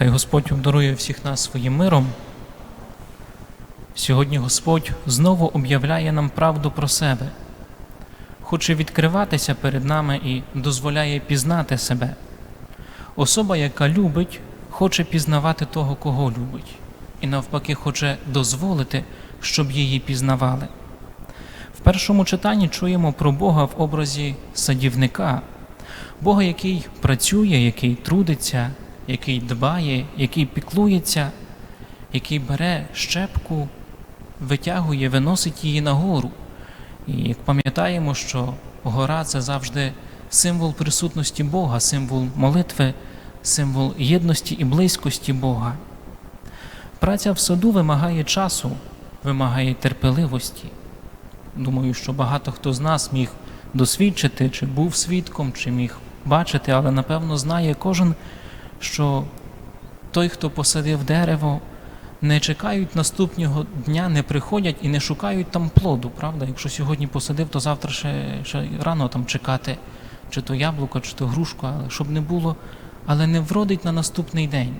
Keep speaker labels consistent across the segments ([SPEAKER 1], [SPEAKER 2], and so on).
[SPEAKER 1] Нехай Господь обдарує всіх нас своїм миром. Сьогодні Господь знову об'являє нам правду про себе, хоче відкриватися перед нами і дозволяє пізнати себе. Особа, яка любить, хоче пізнавати того, кого любить, і навпаки, хоче дозволити, щоб її пізнавали. В першому читанні чуємо про Бога в образі садівника, Бога, який працює, який трудиться, який дбає, який піклується, який бере щепку, витягує, виносить її нагору. І як пам'ятаємо, що гора це завжди символ присутності Бога, символ молитви, символ єдності і близькості Бога. Праця в саду вимагає часу, вимагає терпеливості. Думаю, що багато хто з нас міг досвідчити, чи був свідком, чи міг бачити, але напевно знає кожен, що той, хто посадив дерево, не чекають наступного дня, не приходять і не шукають там плоду, правда? Якщо сьогодні посадив, то завтра ще, ще рано там чекати, чи то яблуко, чи то грушку, але щоб не було, але не вродить на наступний день.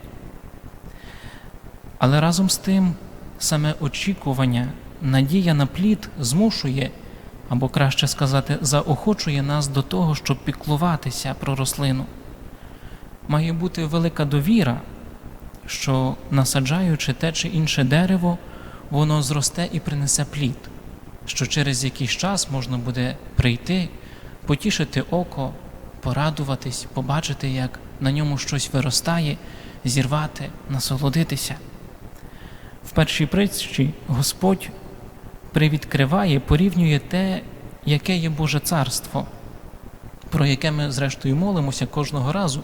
[SPEAKER 1] Але разом з тим саме очікування, надія на плід змушує, або краще сказати, заохочує нас до того, щоб піклуватися про рослину. Має бути велика довіра, що насаджаючи те чи інше дерево, воно зросте і принесе плід, що через якийсь час можна буде прийти, потішити око, порадуватись, побачити, як на ньому щось виростає, зірвати, насолодитися. В першій притчі Господь привідкриває, порівнює те, яке є Боже царство, про яке ми, зрештою, молимося кожного разу,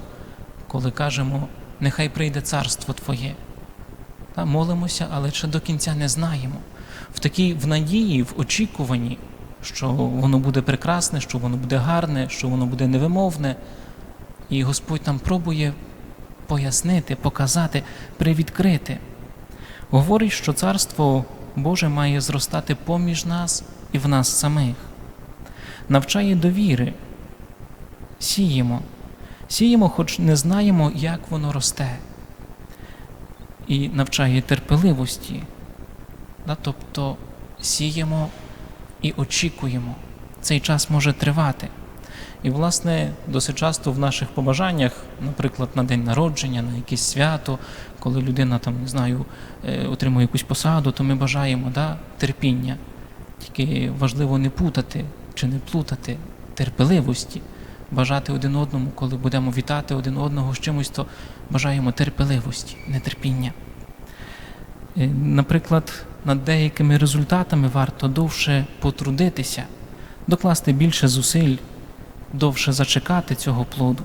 [SPEAKER 1] коли кажемо, нехай прийде царство Твоє. Та, молимося, але ще до кінця не знаємо. В такій в надії, в очікуванні, що воно буде прекрасне, що воно буде гарне, що воно буде невимовне. І Господь нам пробує пояснити, показати, привідкрити. Говорить, що царство Боже має зростати поміж нас і в нас самих. Навчає довіри. Сіємо. Сіємо, хоч не знаємо, як воно росте. І навчає терпеливості. Тобто сіємо і очікуємо. Цей час може тривати. І, власне, досить часто в наших побажаннях, наприклад, на день народження, на якесь свято, коли людина там, не знаю, е, отримує якусь посаду, то ми бажаємо да, терпіння. Тільки важливо не путати чи не плутати терпеливості, бажати один одному, коли будемо вітати один одного з чимось, то бажаємо терпеливості, нетерпіння. Е, Наприклад, над деякими результатами варто довше потрудитися, докласти більше зусиль, довше зачекати цього плоду.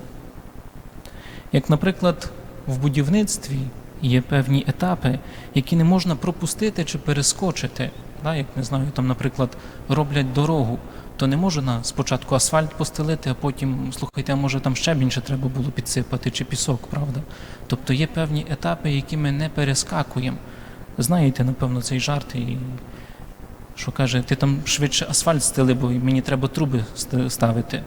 [SPEAKER 1] Як, наприклад, в будівництві є певні етапи, які не можна пропустити чи перескочити. Як не знаю, там, наприклад, роблять дорогу, то не можна спочатку асфальт постелити, а потім, слухайте, а може там ще більше треба було підсипати чи пісок, правда? Тобто є певні етапи, які ми не перескакуємо. Знаєте, напевно, цей жарт, і що каже, ти там швидше асфальт стели, бо мені треба труби ставити.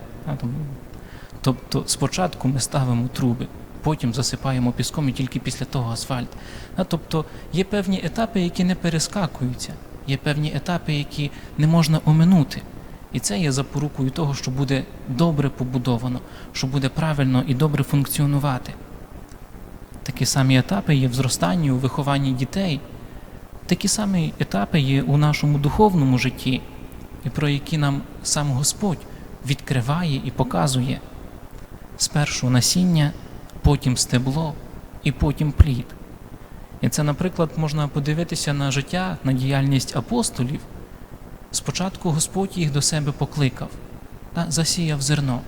[SPEAKER 1] Тобто спочатку ми ставимо труби, потім засипаємо піском і тільки після того асфальт. А, тобто є певні етапи, які не перескакуються, є певні етапи, які не можна оминути. І це є запорукою того, що буде добре побудовано, що буде правильно і добре функціонувати. Такі самі етапи є в зростанні, у вихованні дітей. Такі самі етапи є у нашому духовному житті, і про які нам сам Господь відкриває і показує спершу насіння, потім стебло і потім плід. І це, наприклад, можна подивитися на життя, на діяльність апостолів. Спочатку Господь їх до себе покликав, та, засіяв зерно.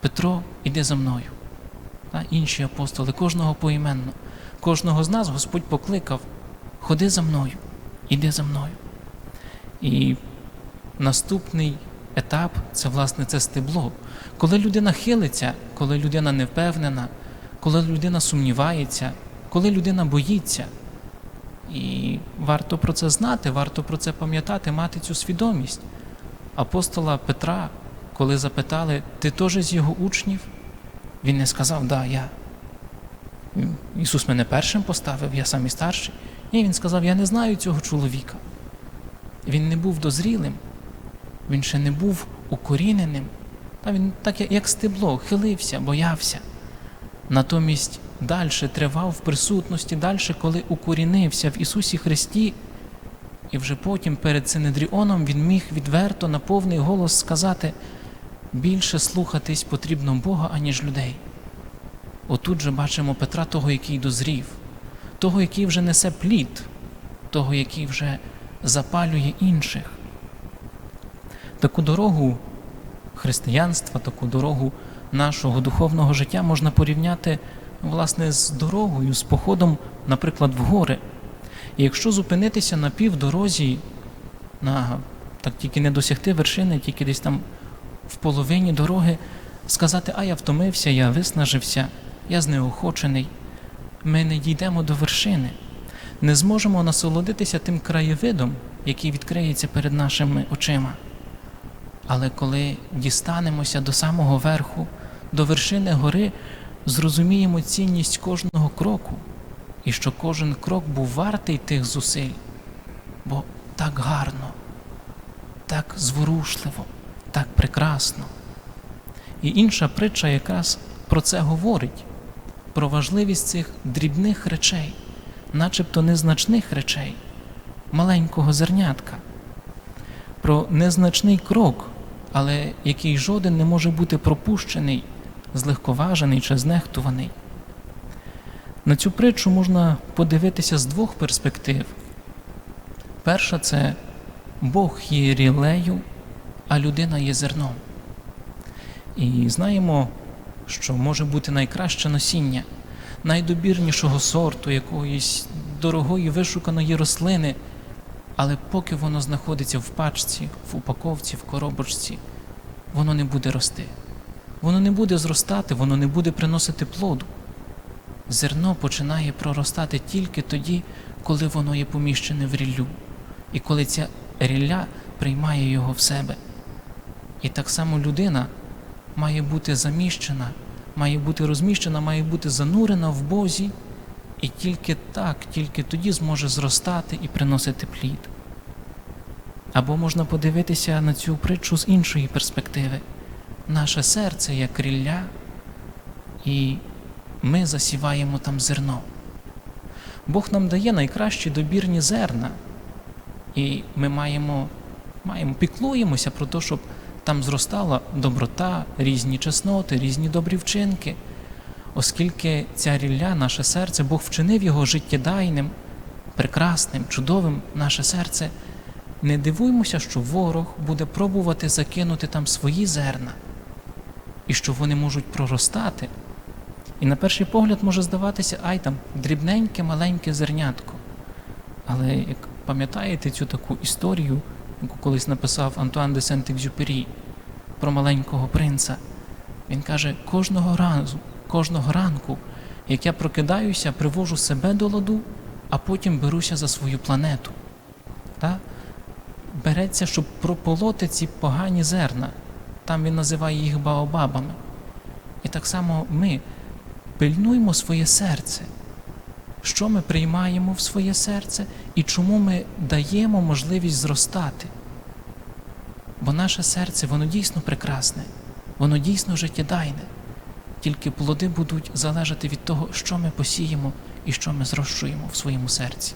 [SPEAKER 1] Петро, іди за мною. Та, інші апостоли, кожного поіменно. Кожного з нас Господь покликав, ходи за мною, іди за мною. І наступний етап це, власне, це стебло. Коли людина хилиться, коли людина невпевнена, коли людина сумнівається, коли людина боїться. І варто про це знати, варто про це пам'ятати, мати цю свідомість. Апостола Петра, коли запитали, ти теж з його учнів, він не сказав, да, я. Ісус мене першим поставив, я самий старший. Ні, він сказав: Я не знаю цього чоловіка. Він не був дозрілим, він ще не був укоріненим. Та він так як стебло, хилився, боявся. Натомість далі тривав в присутності, далі, коли укорінився в Ісусі Христі, і вже потім перед Синедріоном він міг відверто на повний голос сказати: більше слухатись потрібно Бога, аніж людей. Отут же бачимо Петра, того, який дозрів, того, який вже несе плід, того, який вже запалює інших. Таку дорогу християнства, таку дорогу нашого духовного життя можна порівняти власне з дорогою, з походом, наприклад, в гори. І якщо зупинитися на півдорозі, на так тільки не досягти вершини, тільки десь там в половині дороги, сказати, а я втомився, я виснажився, я знеохочений, ми не дійдемо до вершини, не зможемо насолодитися тим краєвидом, який відкриється перед нашими очима. Але коли дістанемося до самого верху, до вершини гори, зрозуміємо цінність кожного кроку, і що кожен крок був вартий тих зусиль, бо так гарно, так зворушливо, так прекрасно. І інша притча якраз про це говорить, про важливість цих дрібних речей, начебто незначних речей, маленького зернятка, про незначний крок, але який жоден не може бути пропущений, злегковажений чи знехтуваний. На цю притчу можна подивитися з двох перспектив. Перша це Бог є рілею, а людина є зерном. І знаємо, що може бути найкраще насіння, найдобірнішого сорту, якоїсь дорогої вишуканої рослини, але поки воно знаходиться в пачці, в упаковці, в коробочці, воно не буде рости. Воно не буде зростати, воно не буде приносити плоду. Зерно починає проростати тільки тоді, коли воно є поміщене в ріллю, і коли ця рілля приймає його в себе. І так само людина має бути заміщена, має бути розміщена, має бути занурена в Бозі, і тільки так, тільки тоді зможе зростати і приносити плід. Або можна подивитися на цю притчу з іншої перспективи. Наше серце як рілля, і ми засіваємо там зерно. Бог нам дає найкращі добірні зерна, і ми маємо, маємо піклуємося про те, щоб там зростала доброта, різні чесноти, різні добрі вчинки, оскільки ця рілля, наше серце, Бог вчинив його життєдайним, прекрасним, чудовим наше серце. Не дивуймося, що ворог буде пробувати закинути там свої зерна, і що вони можуть проростати. І на перший погляд може здаватися, ай там дрібненьке, маленьке зернятко. Але як пам'ятаєте цю таку історію, яку колись написав Антуан де Сент-Екзюпері про маленького принца, він каже: кожного разу, кожного ранку, як я прокидаюся, привожу себе до ладу, а потім беруся за свою планету. Та? Береться, щоб прополоти ці погані зерна. Там він називає їх баобабами. І так само ми пильнуємо своє серце, що ми приймаємо в своє серце і чому ми даємо можливість зростати. Бо наше серце, воно дійсно прекрасне, воно дійсно життєдайне, тільки плоди будуть залежати від того, що ми посіємо і що ми зрощуємо в своєму серці.